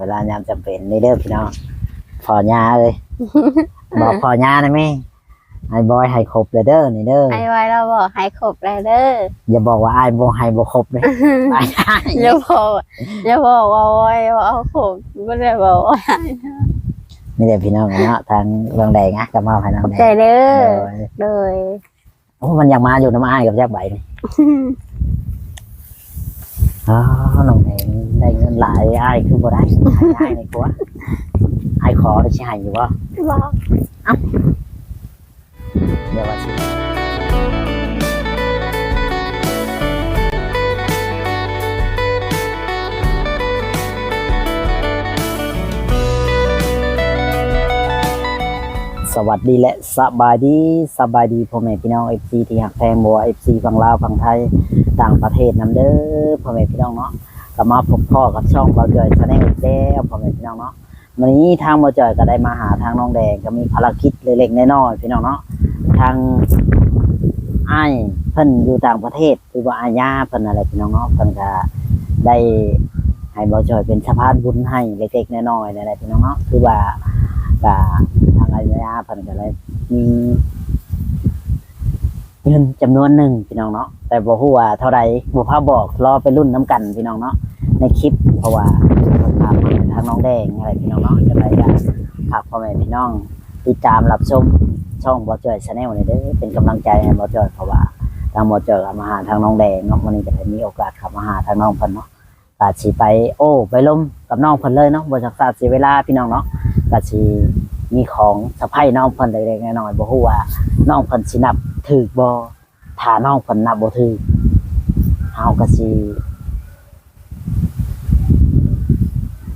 เวลายามจำเป็นนี่เด้อพี่น้องพอยาเลย บอกพอยานะแม่ไอ้บอยให้ครบเลยเด้อนี่เด้อไอ้ไว้เราบอกให้ครบแล้วเด้ออย่าบอกว่าไอ้บ่ให้บ่ครบเลยไอ้อย่าบอกอย่าบอกว่าโอ้ยว่าเอาครบไม่ได้บอกว่าให้นี่เด้อพี่น้องเนาะทางเมืองแดงอะกับมาให้น้องแดใจงเด้อโดยเลยโอ้มันอยากมาอยู่น้ำอ้ายกับยักษ์ใบนี่อ๋อน้องแดง ได้เงินหลายอ้ายคือบ่ได้ให้อ้ายในกลัวอ้ายขอได้สิให้อยู่บ่บอกเดี๋ยวว่าสิสวัสดีและสบายดีสบายดีพ่อแม่พี่น้องเอฟซีที่หักแพงบัวเอฟซีฝั่งลาวฝั่งไทยต่างประเทศนํเด้อพ่อแม่พี่น้องเนาะ ก็มาพบพ่อกับช่องเบาจอยแสดงอีกแล้วพ่อแม่พี่น้องเนาะวันนี้ทางเบาจอยก็ได้มาหาทางน้องแดงก็มีภารกิจเล็กๆน้อยๆพี่น้องเนาะทางไอ้เพิ่นอยู่ต่างประเทศหรือว่าอาญาเพิ่นอะไรพี่น้องเนาะเพิ่นก็ได้ให้เบาจอยเป็นสะพานบุญให้เล็กๆน้อยๆนั่นแหละพี่น้องเนาะคือว่าก็ทางอาญาเพิ่นก็เลยมี เงินจำนวนหนึ่งพี่น้องเนาะแต่บ่ฮู้ว่าเท่าใดบ่พาบอกรอไปรุ่นน้ำกันพี่น้องเนาะในคลิปเพราะว่าคนถามมาทางน้องแดงอะไรพี่น้องเนาะจะได้อยากฝากพ่อแม่พี่น้องติดตามรับชมช่องบ่จอยชาแนลนี่เด้อเป็นกำลังใจให้บ่จอยเพราะว่าทางบ่จอยมาหาทางน้องแดงเนาะวันนี้ก็ได้มีโอกาสข้ามาหาทางน้องเพิ่นเนาะก็สิไปโอ้ไปลมกับน้องเพิ่นเลยเนาะบ่จักษาเสียเวลาพี่น้องเนาะก็สิมีของสะใภ้น้องเพิ่นเล็กๆน้อยๆบ่ฮู้ว่าน้องเพิ่นสินับ ถูกบ่ถ้าน้องเพิ่นนับบ่ถือเฮาก็สิ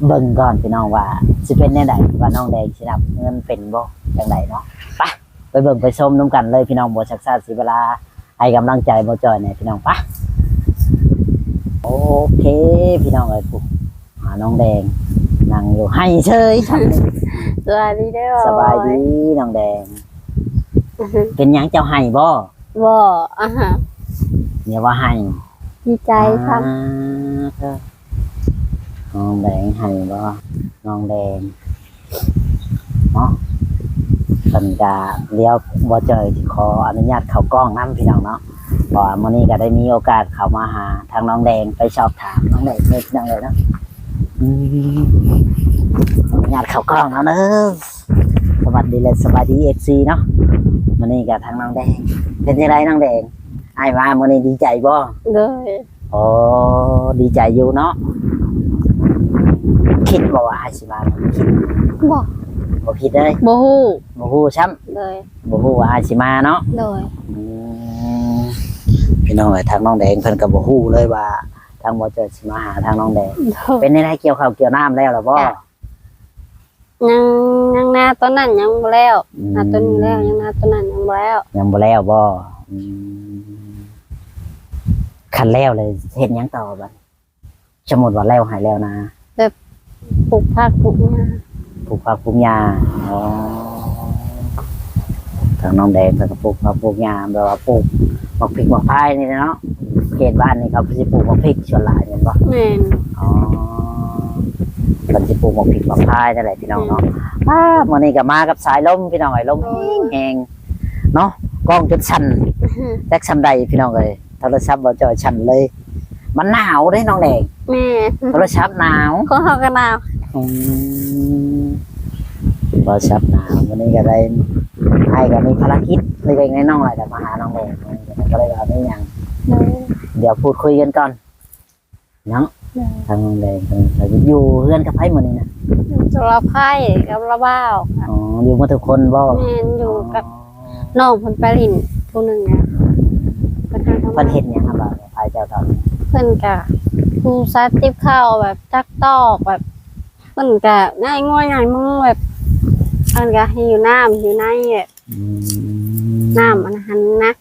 เบิ่งก่อนพี่น้องว่าสิเป็นแนวใดว่าน้องแดงสินับเงินเป็นบ่จังไดเนาะไปไปเบิ่งไปชมนํกันเลยพี่น้องบ่ชักชาติสิเวลาให้กำลังใจบ่จอยเนี่ยพี่น้องไปะโอเคพี่น้องเอ้ยปุ๊หาน้องแดงนั่งอยู่ให้เฉยฉันนี่สวัสดีเด้อสบายดีน้องแดง เป็นหยังเจ้าให้บ่บอกอะฮะอย่าว่าให้ดีใจครับอ่าเธอน้องแดงให้บ่น้องแดงเนาะสัญญาเลี้ยวบ่เจอขออนุญาตเข้ากล้องน้ำพี่น้องเนาะเพราะว่ามื้อนี้ก็ได้มีโอกาสเข้ามาหาทางน้องแดงไปสอบถามน้องแดงเฮ็ดจังเลยเนาะอืมขออนุญาตเข้ากล้องแล้วเนอะสวัสดีและสวัสดี FC เนาะ มื้อนี้ก็ทางน้องแดง เป็นจังไดน้องแดงอ้ายว่ามื้อนี้ดีใจบ่เลยโอ้ดีใจอยู่เนาะคิดบ่ว่าอาชิมาคิดบอกบ่คิดเลยบฮู้บ่ฮู้ซ้ำเลยบ่ฮู้ว่าอาชิมาเนาะเลยอืมพี่น้องเอ้ยทางน้องแดงเพิ่นก็บ่ฮู้เลยว่า ทางบ่เจอสิมาหาทางน้องแดงเลยเป็นได้เกี่ยวข้าวเกี่ยวน้ำแล้วล่ะบ่จ้ะ ยังยังหน้าต้นนั้นยังบ่แล้วหน้าต้นนี้แล้วยังหน้าต้นนั้นยังบ่แล้วยังบ่แล้วบ่อืมคันแล้วเลยเฮ็ดหยังต่อบัดสมมุติว่าแล้วให้แล้วนะปลูกผักปลูกหญ้าปลูกผักปลูกหญ้าอ๋อทางน้องแดงเพิ่นก็ปลูกผักปลูกหญ้าแบบว่าปลูกบักพริกบักพายนี่เนาะเขตบ้านนี่เขาสิปลูกบักพริกส่วนหลายแม่นบ่แม่นอ๋อ เพิ่นสิปลูกบักพริกบักพายนั่นแหละพี่น้องเนาะอ้ามื้อนี้ก็มากับสายลมพี่น้องไอ้ลมแห้งๆเนาะกล้องจุดสั่นจักซำใดพี่น้องเอ้ยโทรศัพท์บ่จ่อยสั่นเลย มันหนาวเด้น้องแดงแม่โทรศัพท์หนาวก็เฮากันเอาอืมบอชับหนาววันนี้ก็ได้ให้ก็มีภารกิจเล็กๆน้อยๆแต่มาหาน้องเองก็เลยเอาไม่ยังเลยเดี๋ยวพูดคุยกันก่อนเนาะเลย ทางน้องแดงก็อยู่เพื่อนกับไพ่หมดนี่นะจุลไพ่กับระบ้าวค่ะอ๋ออยู่มาทุกคนบ่แม่นอยู่กับน้องเพิ่นไปลินผู้หนึงนะเพิ่นทางทำเพิ่งานนเห็นยังครับบ่ไพ่เจ้าตอนนี้เพิ่นกะผู้ซัดติบข้าวแบบจักตอกแบบเพิ่นกะง่ายง่อยง่ายมือแบบเพิ่นกะให้อยู่น้ำอยู่ในแบบอืมน้ำอันหันนะ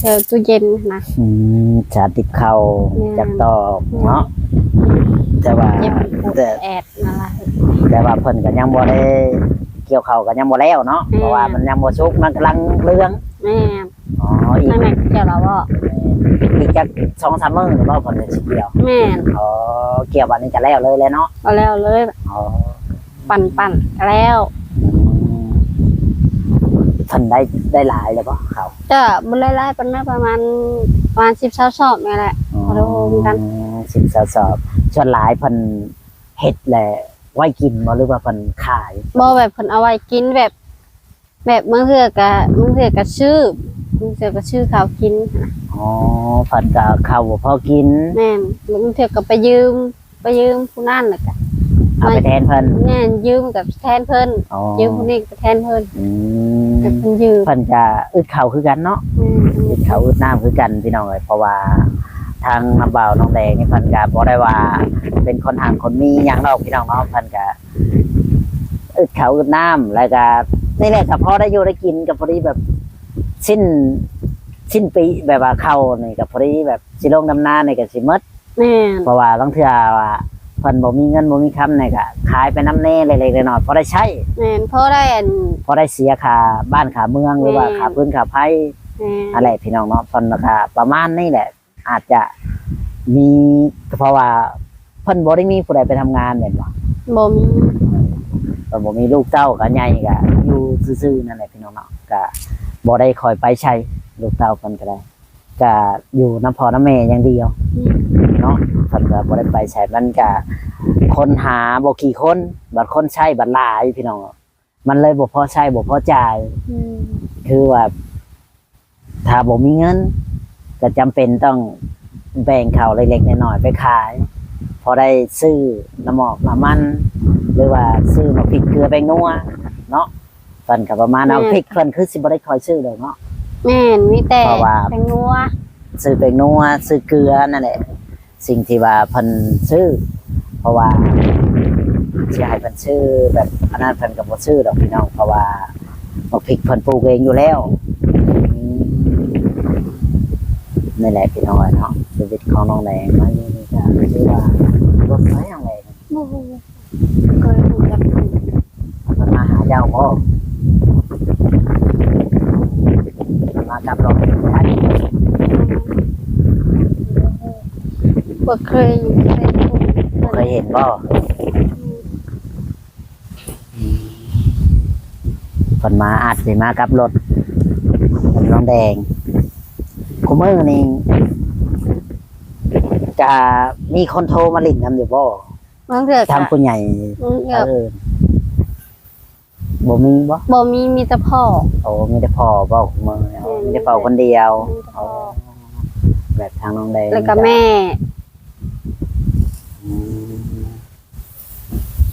เธอตู้เย็นนะ อืมชาติดเข่าแม่นจักตอกเนาะแต่ว่าเย็บปวดแต่แอดอะไรแต่ว่าเพิ่นก็ยังบ่ได้เกี่ยวข้าวก็ยังบ่แล้วเนาะอืม เพราะว่ามันยังบ่สุกมันกำลังเรื่องแม่อ๋ออีกนั่นแหละเจ้าเราบ่อีกจักสองสามมื้อหรือว่าเพิ่นจะสิเกี่ยวแม่นอ๋อเกี่ยววันนี้จะแล้วเลยเลยเนาะก็แล้วเลยอ๋อปั่นปั่นก็แล้ว เพิ่นได้ได้หลายเลยปะเขาจะบุไล่ๆเป็นได้ประมาณประมาณสิบเช้าสอบนี่แหละพอได้โฮมกันสิบสอบสอบชวนหลายเพิ่นเฮ็ดแหละไว้กินบ่หรือว่าเพิ่นขายบ่แบบเพิ่นเอาไว้กินแบบ แบบเมื่อเทื่อกะเมื่อเทื่อกะชื่อเมื่อเทื่อกะชื่อเขาวกินอ๋อเพิ่นก็เข้าวบ่พอกินแม่นเมื่อเทื่อก็ไปยืม ไปยืมผู้นั่นน่ะกะ เอาไปแทนเพิ่นแม่นยืมกับแทนเพิ่นอ๋อยืมผู้นี้ก็แทนเพิ่นอืก็มเพิ่นยืมเพิ่นจะอึดข้าวคือกันเนาะแม่นอึดข้าวอึดน้ำคือกันพี่น้องเอ้ยเพราะว่าทางน้ำเบาน้องแดงนี่เพิ่นก็บ่ได้ว่า เป็นคนห่างคนมีหยังดอกพี่น้องเนาะเพิ่นก็อึดข้าวอึดน้ำแล้วก็นี่แหละก็พอได้อยู่ได้กินก็พอดีแบบ สิ้น สิ้นปีแบบว่าเข้านี่ก็พอดีแบบสิลงดำนานี่ก็สิหมด แม่นเพราะว่าบางเทื่อว่า เพิ่นบ่มีเงินบ่มีคำนี่ก็ขายไปน้ำแน่เล็กๆน้อยๆพอได้ใช้แม่นเพราะได้อันพอได้เสียค่าบ้านค่าเมืองหรือว่าแม่ค่าพื้นค่าไผแม่นอะไรพี่น้องเนาะเพิ่นก็ประมาณนี้แหละ อาจจะมีเพราะว่าเพิ่นบ่ได้มีผู้ใดไปทำงานแม่นบ่บ่มีเพิ่นบ่มีลูกเต้าก็ใหญ่ก็อยู่ซื่อๆนั่นแหละพี่น้องเนาะก็บ่ได้คอยไปใช้ลูกเต้าเพิ่นก็ได้ ก็อยู่น้ำพ่อน้ำแม่อย่างเดียวเนาะเพิ่นก็บ่ได้ไปใช้มันก็คนหาบ่กี่คนบัดคนใช้บัดหลายพี่น้องมันเลยบ่พอใช้บ่พอจ่ายอืมคือว่าถ้าบ่มีเงินก็จำเป็นต้องแบ่งเขาเล็กๆน้อยๆไปขาย พอได้ซื้อน้ำหมอกน้ำมัน หรือว่าซื้อมาพริกเกลือแป้งนัวเนาะเพิ่นก็ประมาณเอาพริกเพิ่นคือสิบ่ได้คอยซื้อดอกเนาะ แม่นมีแต่เพราะว่า แตงนัวซื้อแป้งนัวซื้อเกลือนั่นแหละ สิ่งที่ว่าเพิ่นซื้อ เพราะว่าสิให้เพิ่นซื้อแบบอันนั้นเพิ่นก็บ่ซื้อดอกพี่น้อง เพราะว่าบักพริกเพิ่นปลูกเองอยู่แล้วอืมนี่แหละพี่น้องเอ้ยเนาะชีวิตของน้องแดงมาอยู่นี่ก็คือว่ารถไฟอย่างไรบ่ฮู้เคยรู้จักมันมาหาเจ้าพ่อ มันมากับรถไฟบ่เคยเคยรู้เคยเห็นบ่เพิ่นมาอาจสิมากับรถเป็นน้องแดงคุมือนี่จะมีคนโทรมาลิ่นนำอยู่บ่บางเทื่อทางก็ผู้ใหญ่บางเทื่เอออบ่มีบ่บ่มีมีแต่พ่อโอ้มีแต่พ่อบ่คุมือเอา มีแต่พ่อคนเดียวมีแต่พ่เอาอแบบทางน้องแดงแล้วก็แม่อืม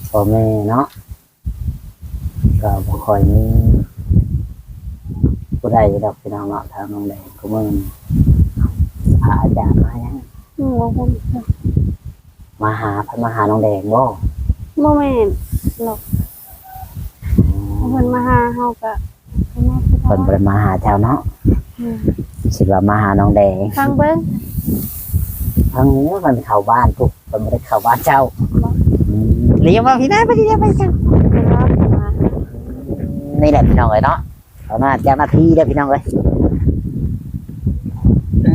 พ่อแม่เนาะก็บ่ค่อยมีผู้ใดดอกพี่น้องเนาะทางน้องแดงคุมือนี่พระอาจารย์มายังอืมบ่ฮู้มาหาเพิ่นมาหาน้องแดงบ่บ่แม่นหรอกเพิ่นมาหาเฮาก็ เพิ่นมาคือเพิ่นบ่ได้มาหาเจ้าเนาะอืมสิว่ามาหาน้องแดงฟังเบิ่งทางนี้มันเข้าบ้านปุ๊บมันไม่ได้เข้าบ้านเจ้าอืมเลี้ยงมาพี่นายไปที่ไหนไปจังเพิ่นว่าเพิ่นมานี่แหละพี่น้องเลยเนาะเอาหน้าเจ้าหน้าที่ได้อพี่น้องเลยอื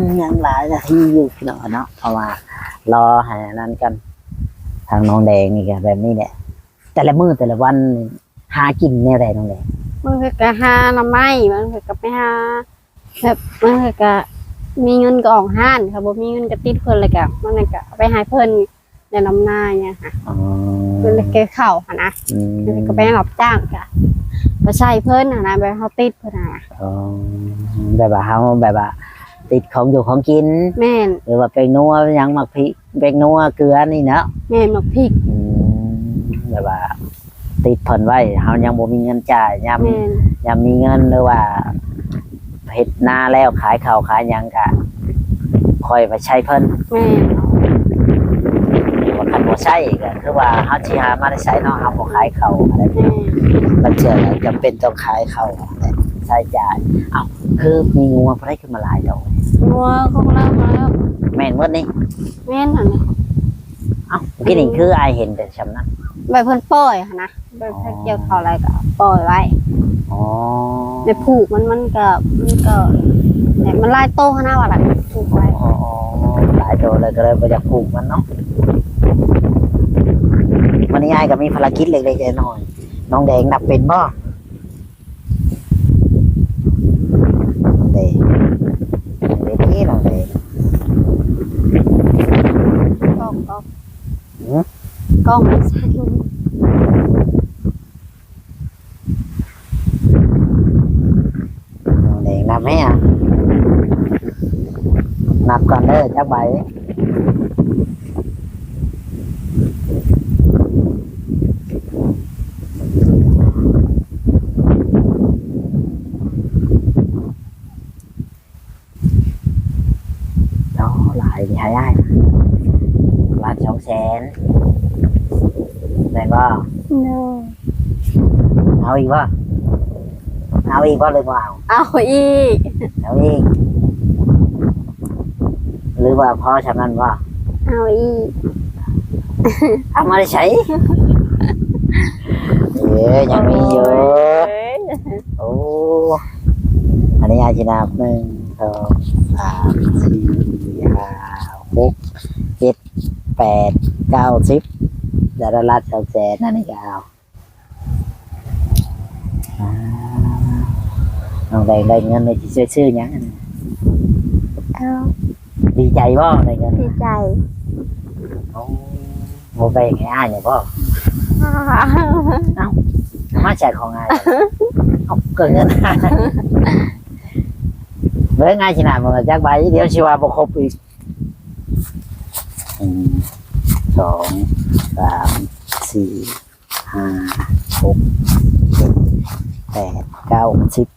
มยังหลายนาทีอยู่พี่น้องเนาะเพราะว่ารอหานั้นกัน ทางน้องแดงนี่ก็แบบนี้แหละแต่ละมื้อแต่ละวันนี่หากินแนวใดน้องแดง บางเทื่อก็หาหน่อไม้บางเทื่อก็ไปหาแบบบางเทื่อก็มีเงินก็ออกห้านค่ะบ่มีเงินก็ติดเพิ่นเลยก็บางนั้นก็เอาไปให้เพิ่นในลำนาเนี่ยค่ะอ๋อเพิ่นเลยเก็บข้าวหั่นนะอืมเพิ่นก็ไปรับจ้างจ้ะมาใช้เพิ่นน่ะนะแบบเฮาติดเพิ่นน่ะนะอ๋อแบบว่าเฮาแบบว่าติดของอยู่ของกิน แม่นหรือว่าเป็นนัวหยังหมักพริกเป็นนัวเกลือนี่เนาะแม่นมักพริก อืมแบบว่า ติดเพิ่นไว้เฮายังบ่มีเงินจ่ายยามแม่นยามมีเงินหรือว่าเฮ็ดนาแล้วขายข้าวขายหยังก็ค่อยไปใช้เพิ่นแม่นว่าคันบ่ใช้ก็คือว่าเฮาสิหามาได้ใช้เนาะเฮาบ่ขายข้าวอะไรแม่นมันเชื่อแล้วจำเป็นต้องขายข้าวใช้จ่ายเอ้าคือมีงัวบ่ได้ขึ้นมาหลายดอกนัวของเรามาแล้วแม่นหมดนี่แม่นหั่นน่ะ เอากินนี่คือไอเห็นแต่ชำนะใบเพิ่นปล่อยนะใบเพิ่นเกี่ยวเขาอะไรก็ปล่อยไว้อ๋อไผูกมันมันก็มันก็เนี่ยมันลายโตข้างหน้าว่าล่ะผูกไว้อ๋อลายตเลยก็เลยไปอยากปลูกมันเนาะมันนี้อายก็มีภารกิจเล็กๆน้อยน้องแดงนับเป็นบ่ กล้องมันสั่นน้องแดงนับไหมอะนับก่อนเด้อจักใบโอ้หลายที่หายได้ล้านสองแสนแม่นบ่ เนอะ เอาอีกบ่เอาอีกบ่หรือบ่เอาเอาอีก เอาอีก หรือว่าพอชำนั้นว่า เอาอีก เอามาได้ใช้เอ้ยยังมีเยอะเอ้ยโอ้อันนี้อาจินาบหนึ่งสองสามสี่ห้าหกเจ็ดแปดเก้าสิบดาราลัดสองแสนนั่นนี่ก็เอาอ่า น้องแดงได้เงินในที่ช่วยชื่อหยังเอาดีใจบ่ได้เงินดีใจโอ้โมไปให้อ้ายเนี่ยพ่อมาแจกของอ้ายเอาเกิดเงินอ้ายเมื่อง่ายขนาดมันจักใบเดี๋ยวชิว่าบ่ครบอีกหนึ่งสองสามสี่ห้าหกเจ็ดแปดเก้าสิบ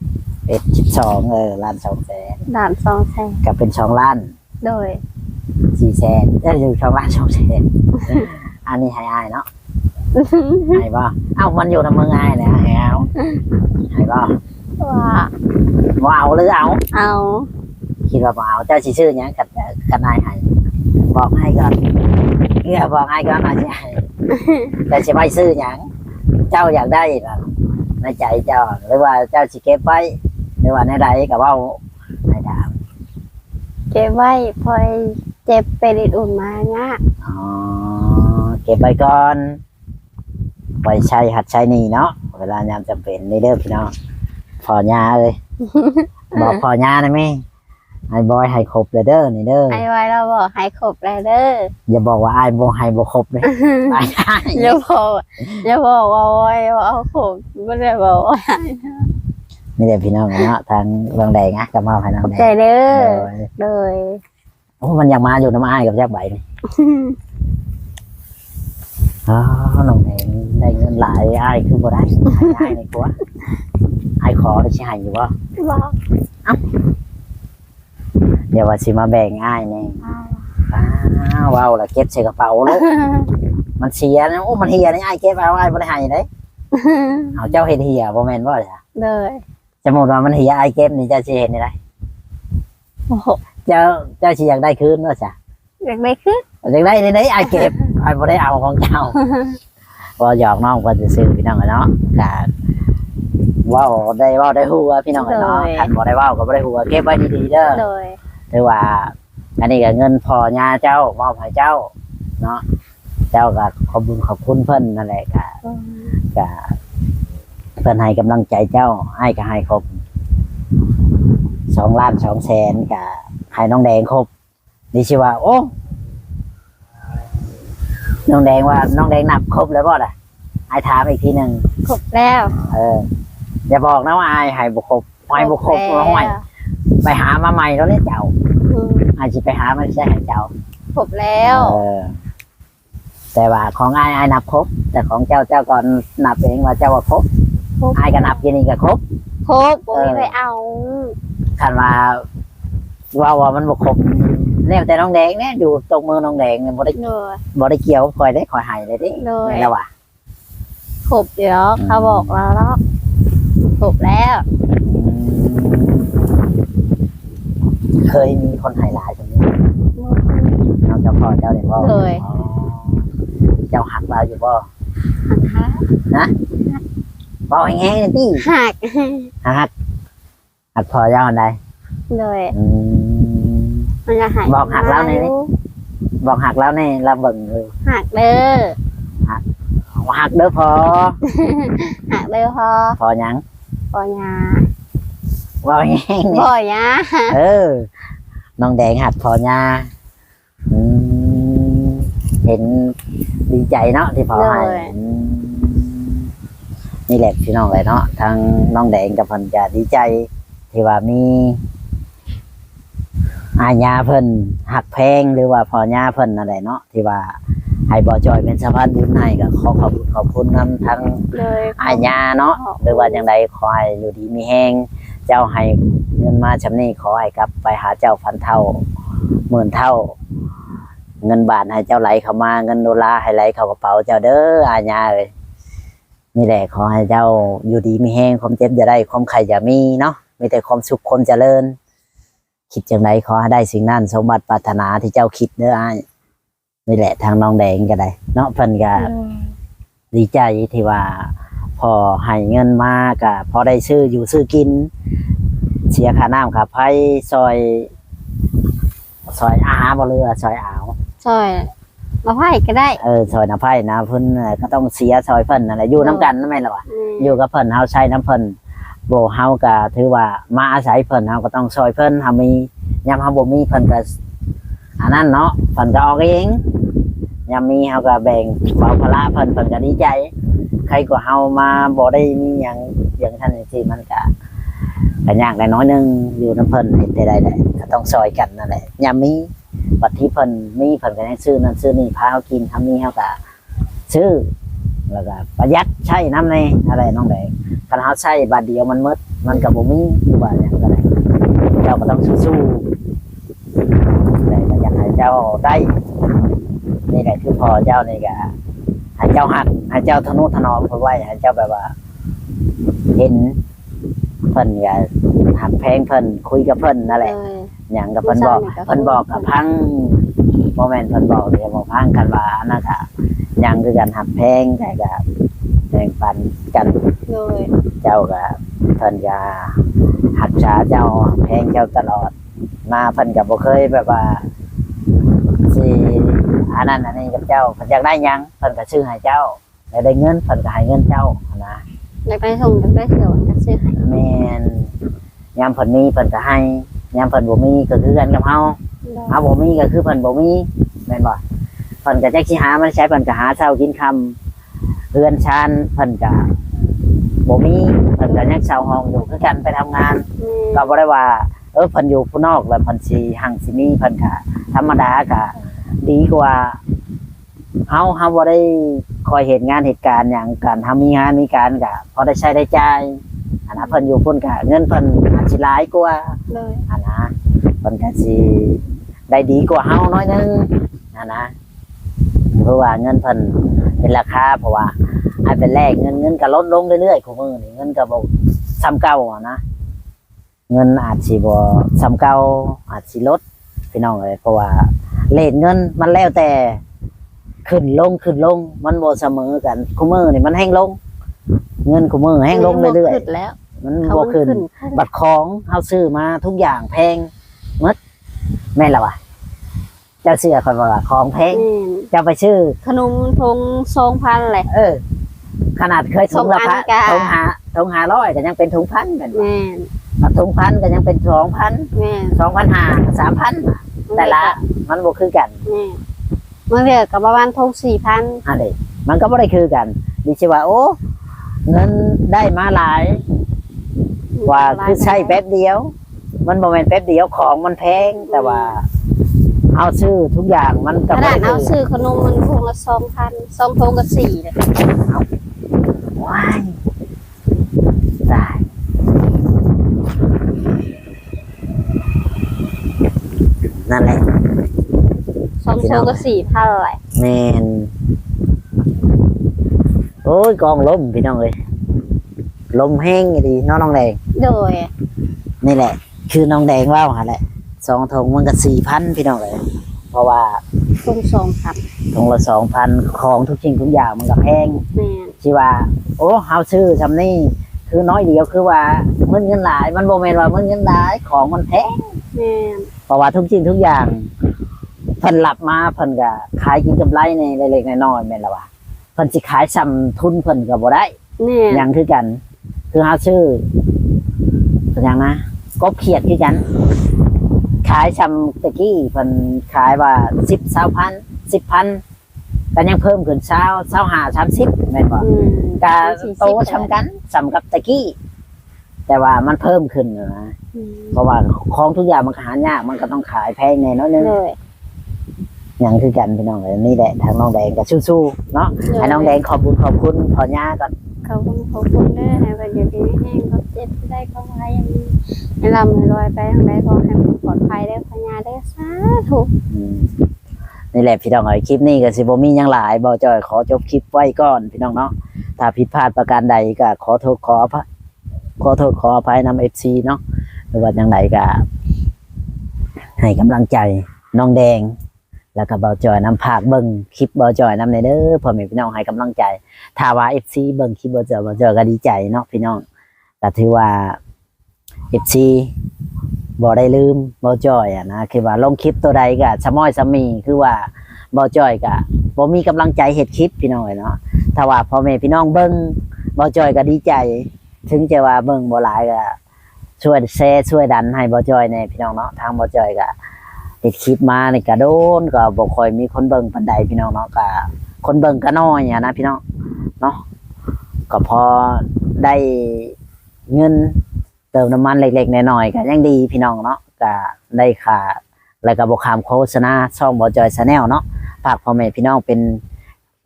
เอ็ดสิบสองเออล้านสองแสนด่านสองแสนกับเป็นสองล้านโดย สี่แสนเอ้ยอยู่สองล้านสองแสนอันนี้ให้อ้ายเนาะหายบ่เอ้ามันอยู่ในเมืองไงเนี่ยหายเอาหายบ่ว่า บ่เอาหรือเอา เอาคิดว่าบ่เอาเจ้าสิชื่อหยังกับกับนายให้บอกให้ก่อนเนี่ยบอกให้ก่อนอาจจะให้แต่สิไปซื้อหยังเจ้าอยากได้ล่ะในใจเจ้าหรือว่าเจ้าสิเก็บไว้ห รือว่าในใดก็เว้าให้ถามเก็บไว้พอเจ็บไปดิดอุ่นมาเนี่ยอ๋อเก็บไว้ก่อนไว้ใช้หัดใช้หนี่เนาะเวลายามจำเป็นนี่เด้อพี่น้องพอยาเลย บอกพอยาได้ไหมไอ้บอยให้ครบเลยเด้อนี่เด้อไอ้ไว้เราบอกให้ครบเลยเด้ออย่าบอกว่าไอ้ายบ่ให้บ่ครบเลยไอ้ได้อย่าบอกอย่าบอกว่าโอ้ยว่าเอาครบไม่ได้บอกว่า นี่เด้อพี่น้องเนาะทางเมืองแดงนะกับมาให้น้องแดใจงเด้อโดยโดยโอ้มันยังมาอยู่น้ำอ้ายกับแยกใบนี่อ๋อน้องแดงได้เงินหลายอ้ายคือบ่ได้ให้อ้ายในกลัวอ้ายขอได้สิให้อยู่บ่บอกเดี๋ยวว่าสิมาแบ่งอ้ายนี่อ้าวว้าวละเก็บใส่กระเป๋าลูกมันเสียนะโอ้มันเหียนี่อ้ายเก็บเอาอ้ายบ่ได้ให้เด้เอาเจ้าเฮ็ดเหียบ่แม่นบ่จ้ะเลย สมมุติว่ามันเหียอ้ายเก็บนี่เจ้าสิเฮ็ดนี่ได้โอ้โหเจ้าเจ้าสิอยากได้คืนว่าจ้ะอยากได้ขึ้นอยากได้นี่ได้อ้ายเก็บอ้ายบ่ได้เอาของเจ้าบ่หยอกน้องเพิ่นซื่อๆพี่น้องอะเนาะก็เว้าได้เว้าได้ฮู้ว่าพี่น้องอะเนาะคันบ่ได้เว้าก็บ่ได้ฮู้ว่าเก็บไว้ดีๆเด้อเลยถือว่า อันนี้ก็เงินพอย่าเจ้ามอบให้เจ้า เนาะเจ้าก็ขอบคุญขอบคุณเพิ่นนั่นแหละก็ก็เพิ่นให้กำลังใจเจ้าให้ก็ให้ครบสองล้านสองแสนก็ให้น้องแดงครบนี่ชื่อว่า โอ้น้องแดงว่าน้องแดงนับครบแล้วบ่ล่ะไอ้ถามอีกทีหนึ่งครบแล้ว เอออย่าบอกนะว่าไอ้ให้บุครบไอ้บุครบแล้วห้อยไปหามาใหม่แล้วเนี่ยเจ้าอืมไอ้สิไปหามาใช่ให้เจ้าครบแล้วเออแต่ว่าของไอ้ไอ้นับครบแต่ของเจ้าเจ้าก่อนนับเองว่าเจ้าว่าครบ ครบไอ้ก็นับอยี่นี่ก็ครบ ครบบ่มีไปเอาคันว่าว่าว่ามันบ่ครบแล้วแต่น้องแดงเนี่ยอยู่ตรงมือน้องแดงเนี่ยบ่ได้เลยบ่ได้เกี่ยวคอยได้คอยให้เลยดิเลย แม่นแล้วว่ะครบเดี๋ยวเขาบอกเราแล้วครบแล้วอืมเคยมีคนให้หลายตรงนี้น้องเจ้าพ่อเจ้าเด็กพ่อเลยอ๋อเจ้าหักเราอยู่บ่หัก บ่แห้งๆติหักหักหักพอเจ้าอันใดเลยอืม มันจะหักบอกหักแล้วไหนนี่ บอกหักแล้วนี่เราเบิ่งเลยหักเด้อโอ้หักเด้อพอหักเลยพอพอหยังพอยาว่าแห้งพเนี่ยอยาเออน้องแดงหักพอยาอืมเห็นดีใจเนาะที่พอให้อืม นี่แหละพี่น้องเลยเนาะทางน้องแดงกับเพันจะดีใจ ที่ว่ามี อาญาเพิ่นหักแพงหรือว่าพอญาเพิ่นอะไรเนาะที่ว่าให้บอจอยเป็นสะพานบุญให้ก็ขอขอบคุณขอบคุณนำทั้งเลยอาญาเนาะหรือว่าอย่างใดขอให้อยู่ดีมีแห้งเจ้าให้เงินมาชำนี้ขอให้กลับไปหาเจ้าพันเท่าหมื่นเท่า เงินบาทให้เจ้าไหลเข้ามาเงินดอลลาร์ให้ไหลเข้ากระเป๋าเจ้าเด้ออาญาเอ้ย นี่แหละขอให้เจ้าอยู่ดีมีแห้งความเจ็บอย่าได้ความไข่อย่ามีเนาะมีแต่ความสุขความเจริญ คิดจังไดขอให้ได้สิ่งนั้นสมบัติปรารถนาที่เจ้าคิดเด้ออ้ายนี่แหละทางน้องแดงก็ได้เนาะเพิ่นก็ดีใจที่ว่า พอให้เงินมากะพอได้ซื้ออยู่ซื้อกิน เสียค่าน้ำค่าไฟซอย ซอยอาบ่เรือซอยอ่าวซอย มาไพ่ก็ได้ เออซอยน้ำไฟนะเพิ่นน่ะก็ต้องเสียซอยเพิ่นนั่นแหละอยู่น้ำกันนั่นแม่นล่ะวะอืมอยู่กับเพิ่นเฮาใช้น้ำเพิ่นโบเฮาก็ถือว่ามาอาศัยเพิ่นเฮาก็ต้องซอยเพิ่นเฮามียามเฮาบ่มีเพิ่นก็อันนั้นเนาะเพิ่นก็ออกเองยามมีเฮาก็แบ่งเบาภาระเพิ่นเพิ่นก็ดีใจ ใครก็เฮามาบ่ได้มีหยังอย่างท่านที่มันก็ก็ยากได้น้อยหนึงอยู่น้ำเพิ่นเฮ็ดได้ได้แหละก็ต้องซอยกันนั่นแหละยามมี บัดที่เพิ่นมีเพิ่นก็ยังซื้อนั่นซื้อนี่พาเฮากินทำนี้เฮาก็ซื้อแล้วก็ประหยัดใช้น้ำในอะไรน้องแดงคันเฮาใช้บาทเดียวมันหมดมันก็บ่มีหรือว่าหยังได้เจ้าก็ต้องสู้ๆแต่อยากให้เจ้าได้นี่แหละคือพอเจ้านี่ก็ให้เจ้าหักให้เจ้าทนุถนอมเพิ่นไว้ให้เจ้าแบบว่า เห็นเพิ่นก็หักแพงเพิ่นคุยกับเพิ่นนั่นแหละ เลยหยังกับเพิ่นบอกผู้ชายนี่ก็เพิ่นบอกกับพังโมเมนต์เพิ่นบอกเดี๋ยวบอกพังกันว่าอันนั้นก็หยังคือกันหักแพงแต่ก็แบ่งปันกันเลยเจ้าก็เพิ่นก็หักษาเจ้าแพงเจ้าตลอด มาเพิ่นก็บ่เคยแบบว่าสิอันนั้นอันนี้กับเจ้าเพิ่นอยากได้หยังเพิ่นก็ซื้อให้เจ้าแล้วได้เงินเพิ่นก็ให้เงินเจ้านะอยากได้ส่งอยากได้เสืออยากซื้อให้แม่นยามเพิ่นมีเพิ่นก็ให้ ยามเพิ่นบ่มีก็คือกันกับเฮาเลยเฮาบ่มีก็คือเพิ่นบ่มีแม่นบ่เพิ่นก็จักสิหามันใช้เพิ่นก็หาเช้ากินค่ำเรือนชานเพิ่นก็บ่มีเพิ่นก็ยังเช่าห้องอยู่คือกันไปทำงานอืมก็บ่ได้ว่า เออเพิ่นอยู่ผู้นอกแล้วเพิ่นสิหังสิมีเพิ่นก็ธรรมดาก็ดีกว่าเฮาเฮาบ่ได้คอยเห็นงานเหตุการณ์หยังการทำมีงานมีการก็พอได้ใช้ได้จ่ายอันนะเพิ่นอยู่พุ่นก็เงินเพิ่นอาจสิหลายกว่า เลยอันนะเพิ่นก็สิได้ดีกว่าเฮาน้อยนึงอันนะเพราะว่าเงินเพิ่นเป็นราคาเพราะว่าให้เป็นแลกเงินเงินก็ลดลงเรื่อยๆของมือนี่เงินก็บ่ซ้ำเก่าอะนะเงินอาจสิบ่ซ้ำเก่าอาจสิลดพี่น้องเอ้ยเพราะว่าเลทเงินมันแล้วแต่ขึ้นลงขึ้นลงมันบ่เสมอกันคุมือนี่มันแห้งลง เงินคุมือแห้งลงเรื่อยขึ้นแล้วๆ มันเขาบ่มันขึ้นขึ้น บัตรของเฮาซื้อมาทุกอย่างแพงหมดแม่นและวะเจ้าเสื้อคนว่าของแพงแม่นเจ้าไปชื่อ ขนมทงทรงพันเลยเออ ขนาดเคยถุงละพันสองอันกะถุงหาถุงหาร้อยก็ยังเป็นถุงพันกันแม่นมาถุงพันก็ยังเป็นสองพันแม่นสองพันหาสามพันแต่ละ มันบ่คือกันแม่นเมื่อเดือกับประมาณทงสี่พันอันนี้มันก็บ่ได้คือกันดิฉันว่าโอ้เงินได้มาหลายก ว่าคือใช้แป๊บเดียว มันบ่แม่นแป๊บเดียวของมันแพงแต่ว่า เอาซื้อทุกอย่างมันขก็บ่นาดได้เอาคือซื้อขนมมันทงละสองพันสองทงกับสี่เลยว้ายตายนั่นแหละ สองทงกับสี่พันเลยแมนโอ้ยกองลมพี่น้องเอ้ย ลมแห้งอีดีเน้องน้องแดง โดย นี่แหละ คือน้องแดงว่าวหาแหละสองทงมันก็สี่พันพี่น้องเลย เพราะว่าทงสองพันทงละสองพันของทุกสิ่งทุกอย่างมันก็แพงแม่นที่ว่า โอ้เฮาซื้อซำนี่คือน้อยเดียวคือว่ามันเงินหลาย มันโมเมนว่ามันเงินหลายของมันแพงแม่นเพราะว่าทุกสิ่งทุกอย่างเพิ่นหลับมาเพิ่นก็ขายกินกำไรในเล็กๆน้อยๆแม่นละว่าพิ่นสิขายซ้ำทุนเพิ่นก็บ่ได้แม่นหยังคือกัน คือเฮาชื่อเป็นหยังนะกบเขียดคือกัน ขายซ้ำตะกี้เพิ่นขายว่า10 20,000 10,000ก็ยังเพิ่มขึ้น20 25 30แม่นบ่อืมก็โตทำกันสำกับตะกี้ แต่ว่ามันเพิ่มขึ้นนะอืมเพราะว่าของทุกอย่างมันก็หายากมันก็ต้องขายแพงแน่เนอนนึงเลยอย่างคือกันพี่น้องเอ้ยนี่แหละทางน้องแดงก็สู้ๆเนาะให้น้องแดงขอบคุณขอบคุณพอย่าก่อน ขอบคุณขอบคุณเด้อให้ไปอยู่ดีไม่แห้งก็เจ็บได้ก็ไว้อย่างนี้ให้ลำให้ลอยไปทางใดก็ให้มันปลอดภัยเด้อพญาเด้อสาธุอืมนี่แหละพี่น้องเอ้ยคลิปนี้ก็สิบ่มีหยังหลายบ่จอยขอจบคลิปไว้ก่อนพี่น้องเนาะถ้าผิดพลาดประการใดก็ขอโทษขออภัยขอโทษขออภัยนำ FC เนาะหรือว่าจังไดก็ให้กำลังใจน้องแดง แล้วก็เบาจอยนำภาคเบิ่งคลิปเบาจอยนำในเด้อพ่อแม่พี่น้องให้กำลังใจถ้าว่า FC เบิ่งคลิปเบาจอยเบาจอยก็ดีใจเนาะพี่น้องก็ถือว่า FC บ่ได้ลืมบาจอยอะนะคือว่าลงคลิปตัวใดก็สมอยสมีคือว่าบาจอยก็บ่มีกำลังใจเฮ็ดคลิปพี่น้องเนาะถ้าว่าพ่อแม่พี่น้องเบิ่งบาจอยก็ดีใจ ถึงจะว่าเบิ่งบ่หลายก็ช่วยแชร์ช่วยดันให้บาจอยแน่พี่น้องเนาะทางบาจอยก็ ติดคลิปมานี่ก็โดนก็บ่ค่อยมีคนเบิ่งปานใดพี่น้องเนาะก็คนเบิ่งก็น้อยอะนะพี่น้องเนาะก็พอได้เงินเติมน้ำมันเล็กๆน้อยๆก็ยังดีพี่น้องเนาะก็ได้ค่าแล้วก็บ่ขามโฆษณาช่องบ่จอยชาแนลเนาะฝากพ่อแม่พี่น้องเป็น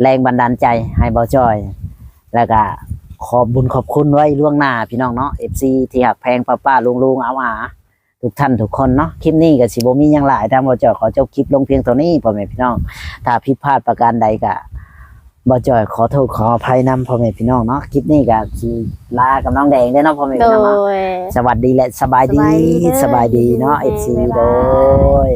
แรงบันดาลใจให้บ่จอย แล้วก็ขอบบุญขอบคุณไว้ล่วงหน้าพี่น้องเนาะ FC ที่หักแพงป้าๆลุงๆเอาอา ทุกท่านทุกคนเนาะคลิปนี้ก็สิบ่มีหยังหลายทางบ่จอยขอจบคลิปลงเพียงเท่านี้พ่อแม่พี่น้อง ถ้าผิดพลาดประการใดก็บ่จอยขอโทษขออภัยนำพ่อแม่พี่น้องเนาะคลิปนี้ก็สิลากับน้องแดงเด้อเนาะพ่อแม่โดพี่น้องเนาะยสวัสดีและสบายดีสบายดีเด้อสบายดีเนาะบ๊าย FC บายโดย